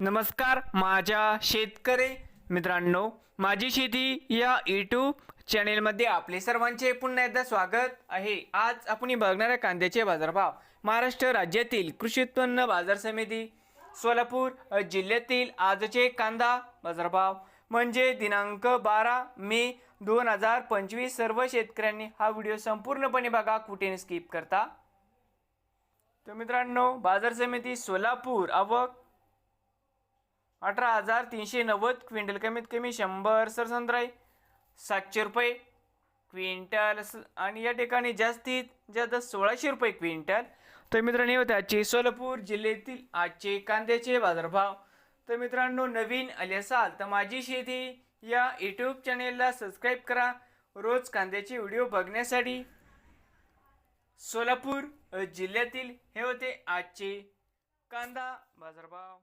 नमस्कार माझ्या शेतकरी मित्रांनो माझी शेती या यूट्यूब चॅनेलमध्ये आपले सर्वांचे पुन्हा एकदा स्वागत आहे. आज आपण बघणार आहे कांद्याचे बाजारभाव महाराष्ट्र राज्यातील कृषी उत्पन्न बाजार समिती सोलापूर जिल्ह्यातील आजचे कांदा बाजारभाव. म्हणजे दिनांक बारा मे दोन हजार पंचवीस सर्व शेतकऱ्यांनी हा व्हिडिओ संपूर्णपणे बघा कुठे स्किप करता. तर मित्रांनो बाजार समिती सोलापूर आवक अठरा हजार तीनशे नव्वद क्विंटल कमीत कमी शंभर सरसंद्राई सातशे रुपये क्विंटल स- आणि या ठिकाणी जास्तीत जास्त सोळाशे रुपये क्विंटल. तर मित्रांनो होते आजचे सोलापूर जिल्ह्यातील आजचे कांद्याचे बाजारभाव. तर मित्रांनो नवीन आले असाल तर माझी शेती या यूट्यूब चॅनेलला सबस्क्राईब करा. रोज कांद्याचे व्हिडिओ बघण्यासाठी सोलापूर जिल्ह्यातील हे होते आजचे कांदा बाजारभाव.